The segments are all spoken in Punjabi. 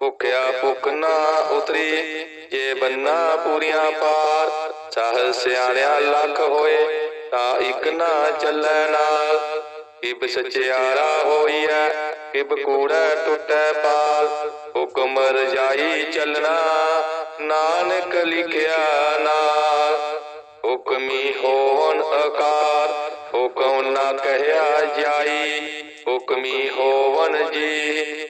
ਭੁਖਿਆ ਭੁਖ ਨਾ ਉਤਰੀ, ਜੇ ਬੰਨਾ ਪੂਰੀਆਂ ਪਾਰ ਸਾਹ ਸਿਆਣਿਆ ਲੱਖ ਹੋਏ, ਤਾਂ ਇਕ ਨਾ ਚੱਲੈ ਨਾਲ। ਕਿਬ ਸਚਿਆਰਾ ਹੋਈਐ, ਕਿਬ ਕੂੜਾ ਟੁੱਟੈ ਪਾਲ। ਹੁਕਮ ਰਜਾਈ ਚੱਲਣਾ, ਨਾਨਕ ਲਿਖਿਆ ਨਾਲ। ਹੁਕਮੀ ਹੋਵਨ ਅਕਾਰ, ਹੁਕਮ ਨਾ ਕਹਿਆ ਜਾਈ। ਹੁਕਮੀ ਹੋਵਨ ਜੀ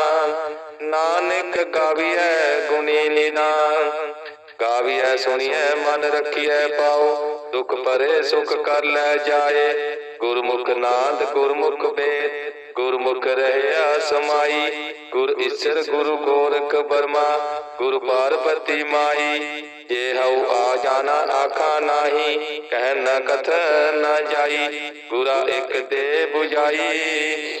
ਨਾਨਕ ਗਾਵੀਐ, ਗੁਣੀ ਨਿਦਾਨ ਗਾਵੀਐ, ਸੁਣੀਐ, ਮਨ ਰੱਖੀਐ ਪਾਉ ਦੁਖ ਪਰੇ ਸੁਖ ਕਰ ਲੈ ਜਾਏ। ਗੁਰਮੁਖ ਨਾਦ, ਗੁਰਮੁਖ ਵੇਦ। ਗੁਰਮੁਖ ਰਹਿਆ ਸਮਾਈ। ਗੁਰ ਈਸ਼ਰ ਗੁਰੂ ਗੋਰਖ ਬਰਮਾ ਗੁਰ ਪਾਰਬਤੀ ਮਾਈ। ਜੇ ਹਉ ਆ ਜਾਣਾ, ਆਖਾ ਨਾਹੀ। ਕਹਿ ਨ ਕਥ ਨ ਜਾਈ। ਗੁਰਾ ਇੱਕ ਦੇ 부ਜਾਈ।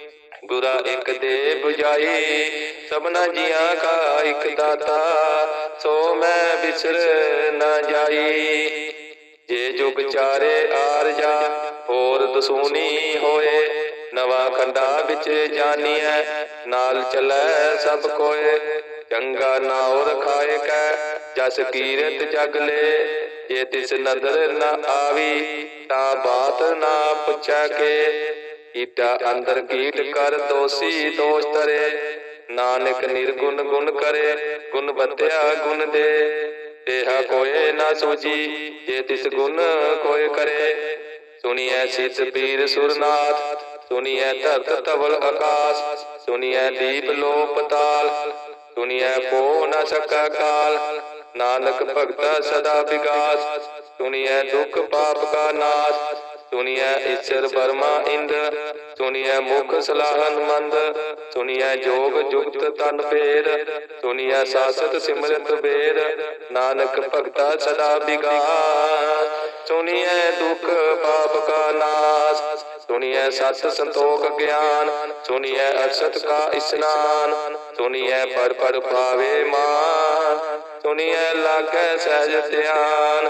ਗੁਰਾ ਇੱਕ ਦੇ 부ਜਾਈ ਸਭਨਾ ਜੀਆਂ ਕਾ ਇੱਕ ਦਾਤਾ, ਸੋ ਮੈਂ ਬਿਸਰ ਨਾ ਜਾਈ। ਜੇ ਜੁਗ ਚਾਰੇ ਆਰ ਹੋਰ ਦਸੂਨੀ ਹੋਏ, ਨਵਾਂ ਖੰਡਾ ਵਿੱਚ ਜਾਨੀਐ, ਨਾਲ ਚੱਲੈ ਸਭ ਕੋਏ। ਚੰਗਾ ਨਾਉ ਰਖਾਏ ਕੈ, ਜਸ ਕੀਰਤ ਜਗ ਲੈ। ਜੇ ਤਿਸ ਨਦਰ ਨਾ ਆਵੀ, ਤਾਂ ਬਾਤ ਨਾ ਪੁੱਛੈ ਕੇ। ਕੀਟਾ ਅੰਦਰ ਕੀਟ ਕਰ ਦੋਸੀ ਦੋਸ਼ ਤਰੇ ਨਾਨਕ ਨਿਰਗੁਣ ਗੁਣ ਕਰੇ, ਗੁਣ ਬਤਿਆ ਗੁਣ ਦੇ। ਤੇਹਾ ਕੋਏ ਨਾ ਸੂਜੀ, ਜੇ ਤਿਸ ਗੁਣ ਕੋਏ ਕਰੇ। ਸੁਣੀਐ ਸਿਤ ਪੀਰ ਸੁਰਨਾਥ, ਸੁਣੀਐ ਧਰਤ ਤਵਲ ਆਕਾਸ਼। ਸੁਣੀਐ ਦੀਪ ਲੋ ਪਤਾਲ ਸੁਣੀਐ ਕੋ ਨਾ ਸਕਾ ਕਾਲ। ਨਾਨਕ ਭਗਤਾ ਸਦਾ ਵਿਗਾਸ, ਸੁਣੀਐ ਦੁਖ ਪਾਪ ਕਾ ਨਾਸ਼। ਸੁਣੀਐ ਈਸ਼ਰ ਬਰਮਾ ਇੰਦ ਸੁਣੀਐ ਮੁਖ ਸਲਾਹਨ ਮੰਦ ਸੁਣੀਐ ਜੋਗ ਜੁਗਤ ਤਨ ਭੇਦ ਸੁਣੀਐ ਸਾਸਤ ਸਿਮਰਤ ਵੇਦ ਨਾਨਕ ਭਗਤਾ ਸਦਾ ਵਿਗਾਸ ਸੁਣੀਐ ਦੁਖ ਪਾਪ ਕਾ ਨਾਸ ਸੁਣੀਐ ਸਤ ਸੰਤੋਖ ਗਿਆਨ ਸੁਣੀਐ ਅਸਤ ਕਾ ਇਸਨਾਨ ਸੁਣੀਐ ਪਰ ਪਰ ਪਾਵੇ ਮਾਨ ਸੁਣੀਐ ਲਾਗੈ ਸਹਿਜ ਧਿਆਨ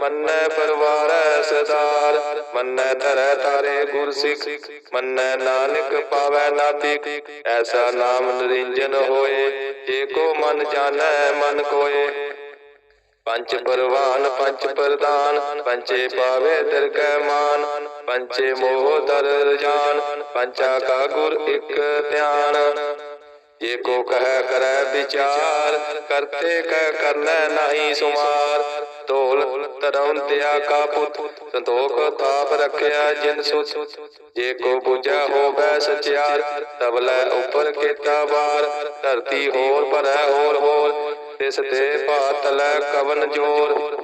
ਮੰਨੈ ਪਰਵਾਰੈ ਸਦਾਰ ਮੰਨੈ ਧਰੈ ਤਾਰੇ ਗੁਰ ਸਿੱਖ ਮੰਨੈ ਨਾਨਕ ਪਾਵੈ ਨਾਤਿਕ, ਐਸਾ ਨਾਮ ਨਰਿੰਜਨ ਹੋਏ, ਜੇ ਕੋ ਮਨ ਜਾਣੈ ਮਨ ਕੋਏ। ਪੰਚ ਪਰਵਾਨ, ਪੰਚ ਪ੍ਰਦਾਨ, ਪੰਚੇ ਪਾਵੇ ਦਰਗਹਿ ਮਾਨ, ਪੰਚੇ ਮੋਹ ਦਰ ਰਜਾਨ, ਪੰਚਾ ਕਾ ਗੁਰ ਇਕ ਧਿਆਨ। ਜੇ ਕੋ ਕਹਿ ਕਰੈ ਵਿਚਾਰ, ਕਰਤੇ ਕਹਿ ਕਰਨੈ ਨਹੀਂ ਸੁਮਾਰ ਢੋਲ ਧਰਮ ਤਿਆ ਕਾ ਪੁੱਤ। ਸੰਤੋਖ ਤਾਪ ਰਖਿਆ ਜਿਨ ਸੁਤ। ਜੇ ਕੋ ਬੁਝਾ ਹੋਵੇ ਸਚਿਆਰ ਤਬਲੇ ਉਪਰ ਕੀਤਾ ਵਾਰ। ਧਰਤੀ ਹੋਰ ਭਰੈ ਹੋਰ ਹੋਰ, ਤਿਸ ਤੇ ਪਾਤਲੈ ਕਵਨ ਜੋਰ।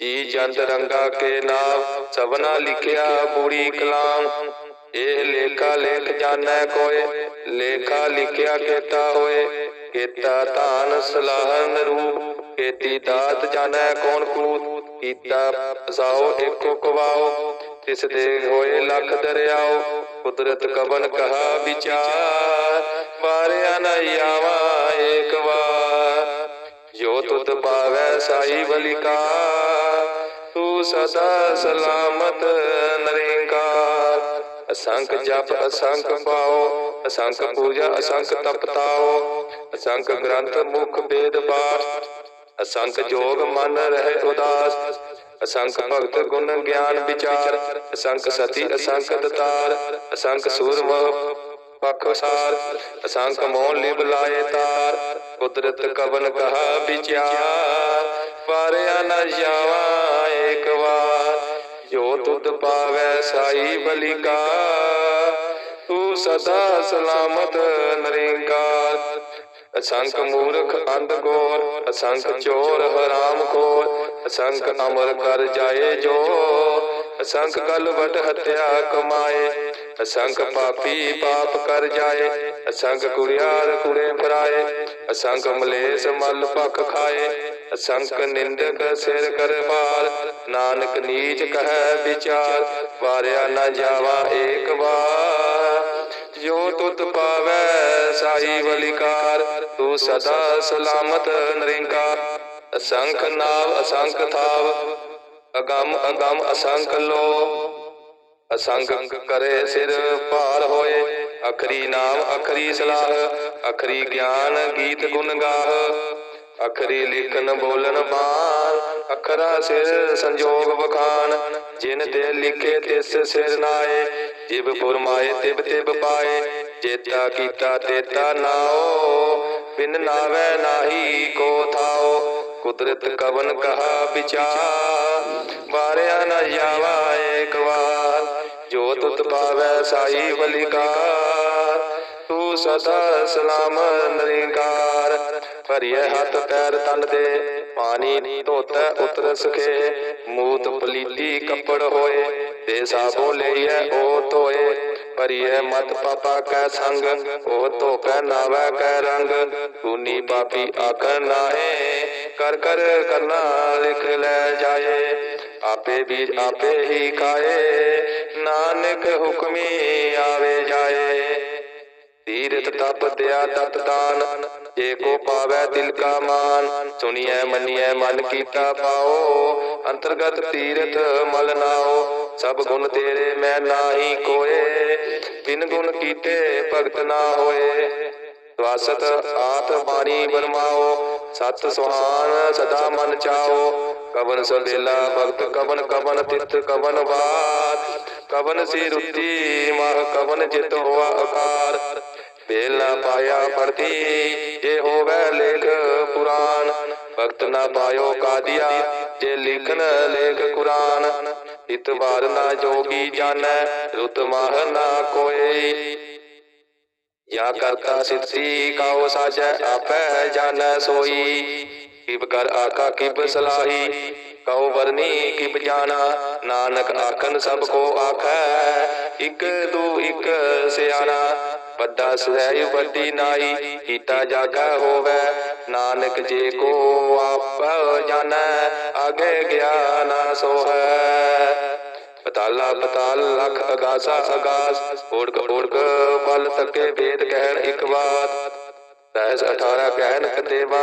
ਜੀ ਜੰਤ ਰੰਗਾ ਕੇ ਨਾਮ, ਸਭਨਾ ਲਿਖਿਆ ਪੂਰੀ ਕਲਾਮ। ਇਹ ਲੇਖਾ ਲੇਖ ਜਾਣੈ ਕੋਏ, ਲੇਖਾ ਲਿਖਿਆ ਕੀਤਾ ਹੋਏ। ਕੀਤਾ ਧਾਨ ਸਲਾਹਨ ਰੂਪ ਕੀਤੀ ਦਾਤ ਜਾਣੈ ਕੌਣ ਕੂਤ। ਕੀਤਾ ਸਾਓ ਏਕੋ ਕਵਾਓ। ਤਿਸ ਦੇ ਹੋਏ ਲੱਖ ਦਰਿਆਓ, ਕੁਦਰਤ ਕਵਨ ਕਹਾ ਵਿਚਾਰ। ਬਾਰਿਆ ਨ ਆਵਾ ਏਕ ਵਾਰ। ਜੋ ਤੁਧ ਪਾਵੈ ਸਾਈ ਬਲਿਕਾ ਤੂੰ ਸਦਾ ਸਲਾਮਤ ਨਰੇਂਕਾਰ। ਅਸੰਖ ਜਪ ਅਸੰਖ ਪਾਓ ਅਸੰਖ ਪੂਜਾ ਅਸੰਖ ਤਪਤਾਓ ਅਸੰਖ ਗ੍ਰੰਥ ਮੁਖ ਵੇਦ ਪਾਠ ਅਸੰਖ ਜੋਗ ਮਨ ਰਹਿ ਉਦਾਸ ਅਸੰਖ ਭਗਤ ਗੁਣ ਗਿਆਨ ਵਿਚਾਰ ਅਸੰਖ ਸਤੀ ਅਸੰਖ ਦਤਾਰ ਅਸੰਖ ਸੂਰਮ ਪਖਸਾਰ ਅਸੰਖ ਮੋਹ ਲਿਵ ਲਾਏ ਤਾਰ ਕੁਦਰਤ ਕਵਨ ਕਹਾ ਵਿਚਾਰ ਪਾਰਿਆ ਨ ਜਾਵਾ ਏਕ ਵਾਰ ਜੋ ਤੁਧ ਪਾਵੈ ਸਾਈ ਬਲਿਕਾ, ਤੂੰ ਸਦਾ ਸਲਾਮਤ ਨਰੇਂਕਾਰ ਅਸੰਖ ਮੂਰਖ ਅੰਧ ਗੋਰ ਅਸੰਖ ਚੋਰ ਹਰਾਮ ਖੋਰ, ਅਸੰਖ ਅਮਰ ਕਰ ਜਾਏ ਜੋ। ਅਸੰਖ ਗਲ ਵਟ ਹਤਿਆ ਕਮਾਏ, ਅਸੰਖ ਪਾਪੀ ਪਾਪ ਕਰ ਜਾਏ, ਅਸੰਖ ਕੁੜਿਆਰ ਕੁੜੇ ਫਰਾਏ, ਅਸੰਖ ਮਲੇਸ ਮਲ ਭਖ ਖਾਏ। ਅਸੰਖ ਨਿੰਦਕ ਸਿਰ ਕਰ ਪਾਰ ਨਾਨਕ ਨੀਚ ਕਹੈ ਵਿਚਾਰ, ਵਾਰਿਆ ਨਾ ਜਾਵਾ ਏਕ ਵਾਰ। ਜੋ ਤੁਤ ਪਾਵੈ ਸਾਈ ਬਲਿਕਾਰ ਤੂੰ ਸਦਾ ਸਲਾਮਤ ਨਰਿੰਕਾਰ। ਅਸੰਖ ਨਾਵ ਅਸੰਖ ਥਾਵ, ਅਗੰਮ ਅਗੰਮ ਅਸੰਖ ਲੋ ਅਸੰਖ ਕਰੇ ਸਿਰ ਭਾਰ ਹੋਏ, ਅਖਰੀ ਨਾਮ ਅਖਰੀ ਸਲਾਹ, ਅਖਰੀ ਗਿਆਨ ਗੀਤ ਗੁਣ ਗਾਹ। ਅਖਰੀ ਲਿਖਨ ਬੋਲਨ ਬਾਣ, ਅਖਰਾ ਸਿਰ ਸੰਜੋਗ ਵਖਾਨ ਜਿਨ ਤੇ ਲਿਖੇ ਤਿਸ ਸਿਰ ਨਾਏ, ਜਿਬ ਫੁਰਮਾਏ ਤਿਬ ਤਿਬ ਪਾਏ, ਜੇਤਾ ਕੀਤਾ ਤੇਤਾ ਨਾਓ, ਬਿਨ ਨਾਵੇ ਨਾਹੀ ਕੋ ਥਾਓ, ਕੁਦਰਤ ਕਵਨ ਕਹਾ ਵਿਚਾਰ, ਵਾਰਿਆ ਨ ਜਾਵਾ ਏਕ ਵਾਰ ਜੋ ਤੁਤ ਪਾਵੈ ਸਾਈ ਬਲਿਕਾਰ। ਤੂੰ ਸਦਾ ਸਲਾਮ ਨਰਿੰਕਾਰ। ਭਰੀਏ ਹੱਥ ਪੈਰ ਤਨ ਦੇ, ਪਾਣੀ ਧੋਤੈ ਉਤਰ ਸਖੇ। ਮੂਤ ਪਲੀਤੀ ਕੱਪੜ ਹੋਏ, ਤੇ ਸਾਬੋ ਲਈਐ ਉਹ ਧੋਏ। ਭਰੀਏ ਮਤ ਪਾਪਾ ਕੈ ਸੰਗ ਉਹ ਧੋਪੈ ਨਾਵੈ ਕੈ ਰੰਗ। ਤੂਨੀ ਪਾਪੀ ਆਖਣ ਨਾਹੇ, ਕਰ ਕਰ ਕਰਨਾ ਲਿਖ ਲੈ ਜਾਏ। ਆਪੇ ਵੀ ਆਪੇ ਹੀ ਖਾਏ, ਨਾਨਕ ਹੁਕਮੀ ਆਵੇ ਜਾਏ ਤੀਰਥ ਤਪ ਦਿਆ ਤਤ ਦਾਨ, ਜੇ ਕੋ ਪਾਵੈ ਦਿਲ ਕਾ ਮਾਨ। ਸੁਣੀਐ, ਮੰਨੀਐ, ਮਨ ਕੀਤਾ ਪਾਓ, ਅੰਤਰਗਤ ਤੀਰਥ ਮਲ ਨਾਓ। ਸਭ ਗੁਣ ਤੇਰੇ ਮੈਂ ਨਾਹੀ ਕੋਏ, ਬਿਨ ਗੁਣ ਕੀਤੇ ਭਗਤ ਨਾ ਹੋਏ। ਵਾਸਤ ਆਤ ਬਾਣੀ ਬਰਮਾਓ, ਸਤ ਸੁਹਾਨ ਸਦਾ ਮਨ ਚਾਓ। ਕਵਨ ਸੰਦੇਲਾ ਭਗਤ, ਕਵਨ ਕਵਨ ਤਿਤ ਕਵਨ ਬਾਤ ਕਵਨ ਸੀ ਰੁੱਤੀ, ਮਹ ਕਵਨ ਜਿਤ ਹੋਆ ਆਕਾਰ ਬੇਲਾ ਪਾਇਆ ਪਰਤੀ ਜੇ ਹੋਵੇ ਲੇਖ ਪੁਰਾਨ ਭਗਤ ਨਾ ਪਾਇਓ ਕਾਦੀਆ, ਜੇ ਲਿਖਨ ਲੇਖ ਕੁਰਾਨ। ਇਤ ਵਾਰ ਨਾ ਜੋਗੀ ਜਾਣੈ, ਰੁਤ ਮਾਹ ਨਾ ਕੋਏ। ਯਾ ਕਰਤਾ ਸਿੱਧੀ ਕਾਉ ਸਾਜੈ, ਆਪੈ ਜਾਣੈ ਸੋਈ। ਕਿਬ ਕਰ ਆਕਾ ਕਿਬ ਸਲਾਹੀ, ਕਉ ਵਰਨੀ, ਕਿਬ ਜਾਣਾ। ਨਾਨਕ ਆਖਨ ਸਭ ਕੋ ਆਖੈ, ਇਕ ਦੂ ਇਕ ਸਿਆਣਾ। ਵੱਡਾ ਸਹਿ ਵੱਡੀ ਨਾਈ ਕੀਤਾ ਜਾਗਾ ਹੋਵੇ। ਨਾਨਕ ਜੇ ਕੋ ਆਪ ਜਾਣੈ ਆਗੇ ਗਿਆਨ ਸੋ ਪਤਾਲਾ ਪਤਾਲ ਲਖ ਅਗਾਸਾ ਅਗਾਸ ਓੜਕ ਓੜਕ ਬਲ ਤੱਕੇ ਵੇਦ ਕਹਿਣ ਇੱਕ ਬਾਤ ਰਹਿਸ 18 ਕਹਿਣ ਕਤੇਵਾ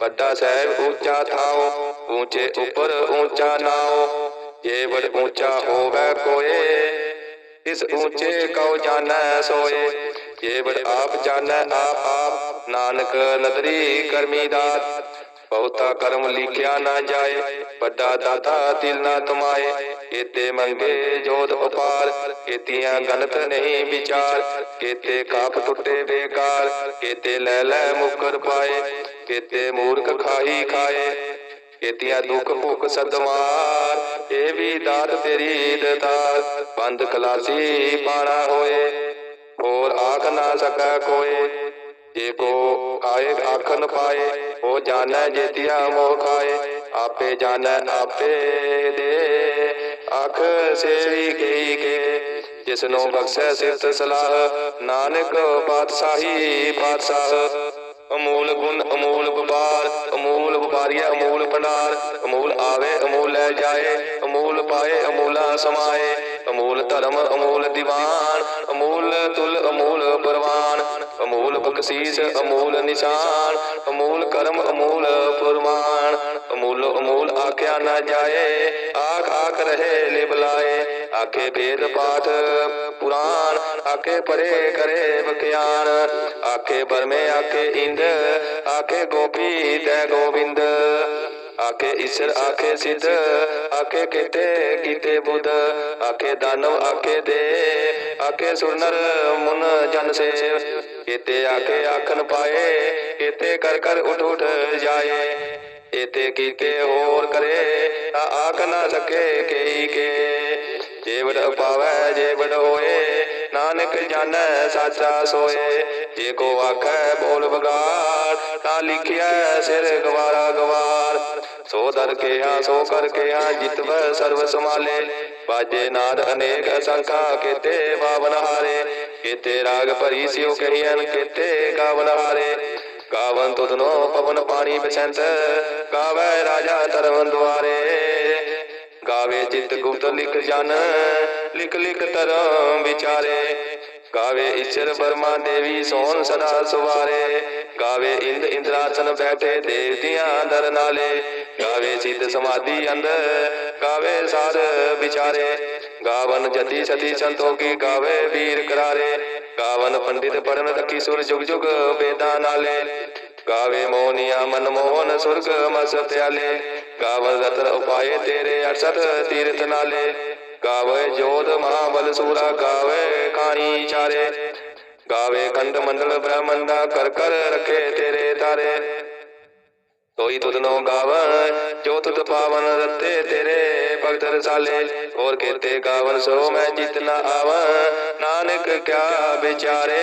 ਵੱਡਾ ਸਾਹਿਬ ਉੱਚਾ ਥਾਓ ਉੱਚੇ ਉੱਪਰ ਉੱਚਾ ਨਾਓ ਜੇ ਬੜ ਉੱਚਾ ਹੋਵੇ ਕੋਏ ਇਸ ਉੱਚੇ ਕਉ ਜਾਣੈ ਸੋਏ ਜੇ ਬੜ ਆਪ ਜਾਣੈ ਆਪ ਆਪ ਨਾਨਕ ਨਦਰੀ ਕਰਮੀ ਦਾਤ ਬਹੁਤਾ ਕਰਮ ਲਿਖਿਆ ਨਾ ਜਾਏ ਵੱਡਾ ਦਾਤਾ ਦਿਲ ਨਾ ਤੁਮਾਏ ਕੀਤੇ ਮੰਗੇ ਜੋਤ ਉਪਾਰ ਕੀਤੀਆਂ ਗਲਤ ਨਹੀਂ ਵਿਚਾਰ ਕੀਤੇ ਕਾਪ ਟੁੱਟੇ ਬੇਕਾਰ ਕੀਤੇ ਲੈ ਲੈ ਮੁਕਰ ਪਾਏ ਕੀਤੇ ਮੂਰਖ ਖਾਈ ਖਾਏ, ਕੀਤੀਆਂ ਦੁੱਖ ਭੁੱਖ ਸਦਮਾਰ, ਇਹ ਵੀ ਦਾਤ ਤੇਰੀ ਦਤਾਰ ਬੰਦ ਖਲਾਸੀ ਪਾਣਾ ਹੋਏ, ਹੋਰ ਆਖ ਨਾ ਸਕੈ ਕੋਏ, ਜੇ ਕੋ ਆਏ ਆਖਨ ਪਾਏ, ਉਹ ਜਾਣੈ ਜੇਤਿਆ ਮੋਹ ਖਾਏ, ਆਪੇ ਜਾਣੈ ਆਪੇ ਦੇ ਅੱਖ ਸੇਵੀ ਗਈ ਕੇ ਜਿਸ ਨੂੰ ਬਖਸ਼ੈ ਸਿਫਤ ਸਲਾਹ, ਨਾਨਕ ਪਾਤਸ਼ਾਹੀ ਪਾਤਸ਼ਾਹ। ਅਮੂਲ ਗੁਣ, ਅਮੂਲ ਵਪਾਰ ਅਮੂਲ ਵਪਾਰੀਆ, ਅਮੂਲ ਭੰਡਾਰ, ਅਮੂਲ ਆਵੇ, ਅਮੂਲ ਲੈ ਜਾਏ, ਅਮੂਲ ਪਾਏ, ਅਮੂਲਾ ਸਮਾਏ। ਅਮੂਲ ਧਰਮ, ਅਮੂਲ ਦੀਵਾਨ, ਅਮੂਲ ਤੁਲ, ਅਮੂਲ ਪਰਵਾਨ। ਅਮੂਲ ਬਖਸ਼ੀਸ, ਅਮੂਲ ਨਿਸ਼ਾਨ, ਅਮੂਲ ਕਰਮ, ਅਮੂਲ ਫਰਮਾਨ। ਅਮੂਲ ਅਮੂਲ ਆਖਿਆ ਨਾ ਜਾਏ, ਆਖ ਆਖ ਰਹੇ ਲਿਬਲਾਏ ਆਖੇ ਵੇਦ ਪਾਠ ਪੁਰਾਨ, ਆਖੇ ਪਰੇ ਕਰੇ ਬਖਿਆਨ ਆਖੇ ਬਰਮੇ ਆਖੇ ਇੰਦ, ਆਖੇ ਗੋਪੀ ਤੈ ਗੋਬਿੰਦ ਆਖੇ ਈਸ਼ਰ, ਆਖੇ ਸਿੱਧ, ਆਖੇ ਕੀਤੇ ਕੀਤੇ ਬੁੱਧ। ਆਖੇ ਦਾਨਵ, ਆਖੇ ਦੇ, ਆਖੇ ਸੁਰਨਰ ਮੁਨ ਜਨ ਸੇ। ਕੀਤੇ ਆਖੇ ਆਖਨ ਪਾਏ ਕੀਤੇ ਕਰ ਕਰ ਉਠ ਉਠ ਜਾਏ। ਇਤੇ ਕੀਤੇ ਹੋਰ ਕਰੇ, ਤਾਂ ਆਖ ਨਾ ਸਕੇ ਕਈ ਕੇ। ਜੇ ਵਡ ਪਾਵੈ ਜੇ ਹੋਏ ਨਾਨਕ ਜਾਣੈ ਸਾਚਾ ਸੋਏ। ਜੇ ਕੋ ਆਖੈ ਬੋਲ ਬਗਾੜ ਤਾਂ ਲਿਖਿਆ ਸਿਰ ਗਵਾਰਾ ਗਵਾਰ। ਸੋ ਦਰ ਕੇ ਆ ਸੋ ਕਰ ਕੇ ਆ ਜਿਤਵ ਸਰਵ ਸਮਾਲੇ ਬਾਜੇ ਨਾਦ ਅਨੇਕ ਅਸੰਖਾ ਕੀਤੇ ਬਾਵਨ ਹਾਰੇ। ਕੀਤੇ ਰਾਗ ਭਰੀ ਸਿਉ ਕਹੀਨ ਕੀਤੇ ਗਾਵਨ ਹਾਰੇ। ਗਾਵਨ ਤੁਧਨੋ ਪਵਨ ਪਾਣੀ ਬਸੰਤ, ਗਾਵੇ ਰਾਜਾ ਧਰਮ ਦੁਆਰੇ। ਗਾਵੇ ਜਿਤ ਗੁਪਤ ਲਿਖ ਜਨ ਲਿਖ ਲਿਖ ਧਰਮ ਵਿਚਾਰੇ। ਗਾਵੇ ਈਸ਼ਰ ਬਰਮਾ ਦੇਵੀ ਸੋਹਣ ਸਦਾ ਸੁਵਾਰੇ। ਗਾਵੇ ਇੰਦ ਇੰਦਰਾਸਨ ਬੈਠੇ ਦੇਵਤਿਆਂ ਦਰ ਨਾਲੇ। ਗਾਵੇ ਸਿੱਧ ਸਮਾਧੀ ਅੰਦਰ, ਗਾਵੇ ਸਾਰ ਵਿਚਾਰੇ। ਗਾਵਨ ਜਤੀ ਸਤੀ ਸੰਤੋਗੀ ਗਾਵੇ ਵੀਰ ਕਰਾਰੇ। ਗਾਵਨ ਪੰਡਿਤ ਪੜਨ ਤਕੀ ਸੁਰ ਜੁਗ ਜੁਗ ਵੇਦਾਂ ਨਾਲੇ। ਗਾਵੇ ਮੋਨੀਆ ਮਨ ਮੋਹਨ ਸੁਰਗ ਮਸ ਪਿਆਲੇ ਗਾਵਨ ਰਤਨ ਉਪਾਏ ਤੇਰੇ ਅਰਸਤ ਤੀਰਥ ਨਾਲੇ। ਗਾਵੇ ਜੋਤ ਮਹਾਬਲ ਸੂਰਾ ਗਾਵੇ ਖਾਣੀ ਚਾਰੇ। ਗਾਵੇ ਖੰਡ ਮੰਡਲ ਬ੍ਰਹਮੰਡਾ ਕਰ ਕਰ ਰਖੇ ਤੇਰੇ ਤਾਰੇ। ਕੋਈ ਤੁਧਨੋ ਗਾਵਨ ਜੋ ਤੁਧ ਪਾਵਨ ਰਤੇ ਤੇਰੇ ਭਗਤ ਰਸਾਲੇ। ਹੋਰ ਕੇਤੇ ਗਾਵਨ ਸੋ ਮੈਂ ਜਿਤਨਾ ਆਵਾਂ, ਨਾਨਕ ਕਿਆ ਵਿਚਾਰੇ।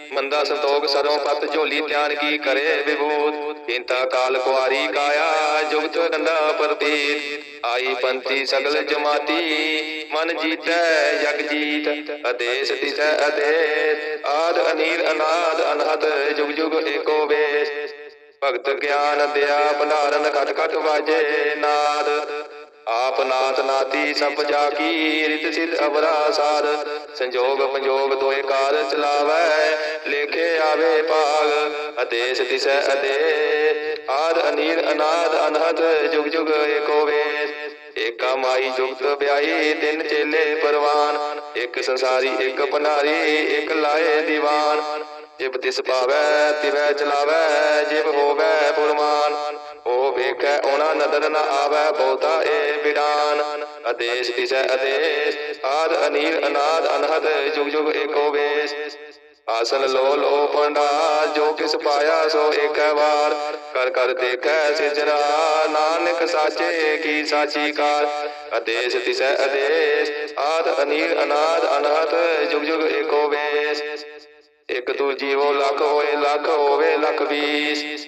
ਮੰਦਾ ਸੰਤੋਖ ਸਰੋਂ ਪਤ ਝੋਲੀ ਧਿਆਨ ਕੀ ਕਰੇ ਵਿਭੂਤ? ਇੰਤਾ ਕਾਲ ਕੁਆਰੀ ਕਾਇਆ, ਜੁਗਤ ਡੰਡਾ ਪ੍ਰਤੀਤ। ਆਈ ਪੰਥੀ ਸਗਲ ਜਮਾਤੀ, ਮਨ ਜੀਤੈ, ਜਗ ਜੀਤ। ਅਦੇਸ ਤਿਸੈ ਅਦੇਸ ਆਦ ਅਨੀਲ ਅਨਾਦ ਅਨਹਦ ਜੁਗ ਜੁਗ ਏਕੋ ਵੇਸ। ਭਗਤ ਗਿਆਨ ਦਿਆ ਭੰਡਾਰਨ ਘਟ ਘਟ ਵਾਜੇ ਨਾਦ। ਆਪ ਨਾਥ ਨਾਤੀ ਸਭ ਜਾ ਕੀ ਰਿਤ ਸਿਧ ਅਵਰਾ ਸਾਧ ਸੰਜੋਗ ਪੰਜੋਗ ਦੋਏ ਕਾਰ ਚਲਾਵੈ, ਲੇਖੇ ਆਵੇ ਭਾਗ ਅਦੇਸ ਤਿਸੈ ਅਦੇ। ਆਦ ਅਨੀਰ ਅਨਾਦ ਅਨਹਦ, ਜੁਗ ਜੁਗ ਏਕੋ ਵੇਸ। ਏਕਾ ਮਾਈ ਜੁਗਤ ਵਿਆਹੀ, ਤਿੰਨ ਚੇਲੇ ਪਰਵਾਨ। ਇੱਕ ਸੰਸਾਰੀ, ਇੱਕ ਭੰਡਾਰੀ ਇੱਕ ਲਾਏ ਦੀਵਾਨ। ਜਿਬ ਤਿਸ ਪਾਵੈ, ਤਿਵੈ ਚਲਾਵੈ, ਜਿਬ ਹੋਵੈ ਫੁਰਮਾਨ ਉਹ ਵੇਖੈ, ਉਹਨਾਂ ਨਦਰ ਨ ਆਵੈ, ਬਹੁਤਾ ਏ ਬਿਡਾਨ ਆਦੇਸ਼ ਤਿਸੈ ਆਦੇਸ਼, ਆਦ ਅਨੀਲ ਅਨਾਦ, ਅਨਹਦ, ਜੁਗ ਜੁਗ ਏਕੋ ਵੇਸ। ਆਸਨ ਲੋ ਲੋ ਪੰਡਾ ਜੋ ਕਿਸ ਪਾਇਆ ਸੋ ਏਕੈ ਵਾਰ। ਕਰ ਕਰ ਦੇਖੈ ਸਿਜਰਾ, ਨਾਨਕ ਸਾਚੇ ਕੀ ਸਾਚੀ ਕਾਰ। ਆਦੇਸ਼ ਤਿਸੈ ਆਦੇਸ਼, ਆਦ ਅਨੀਲ ਅਨਾਦ, ਅਨਹਦ, ਜੁਗ ਜੁਗ ਏਕੋ ਵੇਸ। ਇੱਕ ਤੂੰ ਜੀਵੋ ਲੱਖ ਹੋਏ, ਲੱਖ ਹੋਵੇ, ਲੱਖ ਵੀਸ।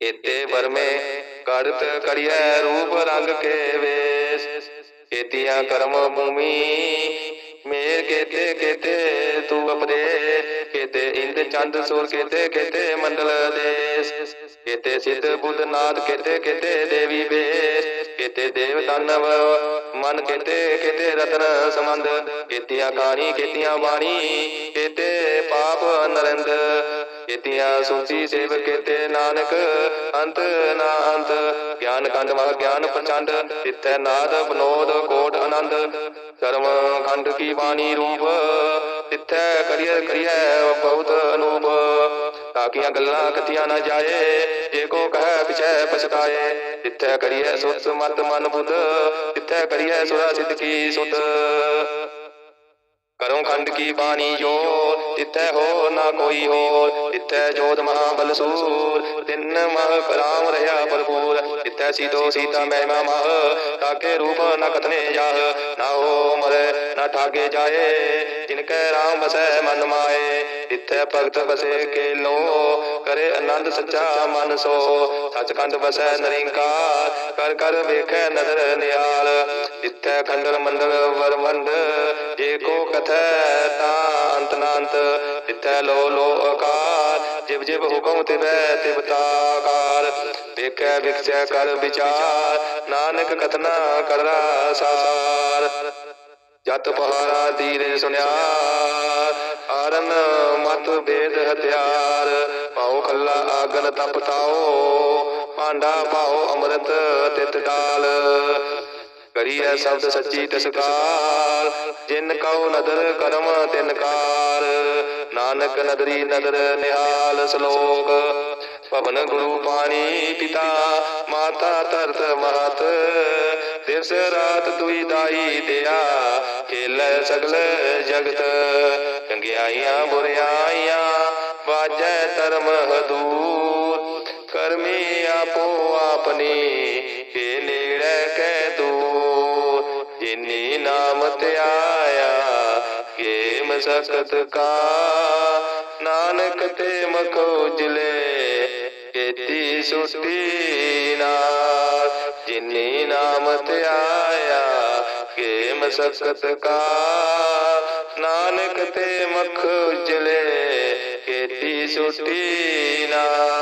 ਕੇਤੇ ਵਰਮੇ ਕਰਤ ਕੜੀਐ ਰੂਪ ਰੰਗ ਕੇ ਵੇਸ। ਕੇਤੀਆਂ ਕਰਮ ਭੂਮੀ ਮੇਰ ਕੇਤੇ ਕੇਤੇ ਤੂੰ ਅਪਦੇ ਕੇਤੇ ਇੰਦ ਚੰਦ ਸੂਰ, ਕੇਤੇ ਕੇਤੇ ਮੰਡਲ ਦੇਸ। ਕੇਤੇ ਸਿੱਧ ਬੁੱਧ ਨਾਥ, ਕੇਤੇ ਕੇਤੇ ਦੇਵੀ ਬੇਸ। ਕੇਤੇ ਦੇਵ ਦਾਨਵ ਮਨ, ਕੇਤੇ ਕੇਤੇ ਰਤਨ ਸਮੰਦ ਕੇਤੀਆਂ ਕਾਣੀ, ਕੇਤੀਆਂ ਬਾਣੀ, ਕੇਤੇ ਪਾਪ ਨਰਿੰਦ। ਕੇਤੀਆਂ ਸੂਚੀ ਸੇਵ ਕੇਤੇ ਨਾਨਕ, ਅੰਤ ਨਾ ਅੰਤ। ਗਿਆਨ ਖੰਡ ਮਹ ਗਿਆਨ ਪ੍ਰਚੰਡ ਤਿੱਥੈ ਨਾਦ ਬਨੋਦ ਕੋਟ ਆਨੰਦ। ਕਰਮ ਖੰਡ ਕੀ ਬਾਣੀ ਰੂਪ ਤਿੱਥੈ ਕਰੀਏ ਕਰੀਏ ਬਹੁਤ ਅਨੂਪ। ਤਾਕੀਆਂ ਗੱਲਾਂ ਕਥੀਆਂ ਨਾ ਜਾਏ, ਜੇ ਕੋ ਕਹੈ ਪਿਛੈ ਪਛਤਾਏ। ਤਿੱਥੈ ਕਰੀਏ ਸੁਤ ਮਤ ਮਨ ਬੁੱਧ ਤਿੱਥੈ ਕਰੀਏ ਸੁਰਾ ਸਿੱਧ ਕੀ ਸੁਤ ਕਰੋ ਖੰਡ ਕੀ ਬਾਣੀ ਜੋ ਤਿੱਥੈ ਹੋ ਨਾ ਕੋਈ ਹੋ ਤਿੱਥੈ ਜੋਤ ਮਹਾ ਬਲਸੂਰ ਤਿੰਨ ਮਹ ਰਾਮ ਰਹਾ ਭਰਪੂਰ। ਤਿੱਥੈ ਸੀਤੋ ਸੀਤਾ ਮਹਿਮਾ ਮਹ। ਤਾਕੇ ਰੂਪ ਨ ਕਥਨੇ ਜਾਹ। ਨਾ ਹੋ ਮਰੇ, ਨਾ ਠਾਗੇ ਜਾਏ। ਜਿਨ ਕੈ ਰਾਮ ਬਸੈ ਮਨ ਮਾਏ। ਤਿੱਥੈ ਭਗਤ ਵਸੇ ਕੇ ਲੋ, ਕਰੇ ਆਨੰਦ ਸੱਚਾ ਮਨ ਸੋ। ਸਚਖੰਡ ਬਸੈ ਨਰਿੰਕਾਰ, ਕਰ ਕਰ ਵੇਖੈ ਨਦਰ ਨਿਹਾਲ। ਤਿੱਥੈ ਖੰਡਰ ਮੰਡਲ ਵਰਮੰਡ ਜੇ ਕੋ ਕਥੈ ਤਾਂ ਅੰਤ ਨਾੰਤ। ਤਿੱਥੈ ਲੋ ਲੋ ਆਕਾਰ, ਜਿਵ ਜਿਵ ਹੁਕਮ ਤਿਵੈ ਤਿਵ ਤਾਕਾਰ। ਵੇਖੈ ਵਿਖਸੈ ਕਰ ਵਿਚਾਰ, ਨਾਨਕ ਕਥਨਾ ਕਰਦਾ ਸਾਰ ਜਤ ਪਹਾਰਾ ਦੀਰੇ ਸੁਨਿਆ ਆਰਨ ਮਤ ਵੇਦ ਹਥਿਆਰ। ਪਾਉ ਖੱਲਾ ਆਗਨ ਤਪ ਤਾਓ ਪਾਉ ਅੰਮ੍ਰਿਤ ਤਿਤ ਡਾਲ। ਕਰੀਐ ਸ਼ਬਦ ਸੱਚੀ ਤਸਕਾਰ, ਜਿਨ ਕਉ ਨਦਰ ਕਰਮ ਤਿਨ ਕਾਰ। ਨਾਨਕ ਨਦਰੀ ਨਦਰ ਨਿਹਾਲ ਸ਼ਲੋਕ। ਪਵਨ ਗੁਰੂ ਪਾਣੀ ਪਿਤਾ, ਮਾਤਾ ਧਰਤ ਮਹਤ। ਦਿਵਸ ਰਾਤ ਦੁਈ ਦਾਈ ਦਿਆ, ਖੇਲੇ ਸਗਲ ਜਗਤ। ਚੰਗਿਆਈਆਂ, ਬੁਰਿਆਈਆਂ, ਵਾਜੈ ਧਰਮ ਹਦੂਰ। ਕਰਮੀ ਆਪੋ ਆਪਨੀ ਏ ਨੇੜੇ ਕੈ ਦੂਰ। ਜਿਨੀ ਨਾਮ ਧਿਆਇਆ ਕੇ ਮਸਕਤ ਕਾ। ਨਾਨਕ ਤੇ ਮਖ ਉਜਲੇ ਕੀਤੀ ਸੁਟੀ ਨਾਲ ਜਿਨੀ ਨਾਮ ਧਿਆਇਆ ਕੇ ਮਸਕਤ ਕਾ। ਨਾਨਕ ਤੇ ਮਖ ਉਜਲੇ ਕੀਤੀ ਸੁਟੀ ਨਾ।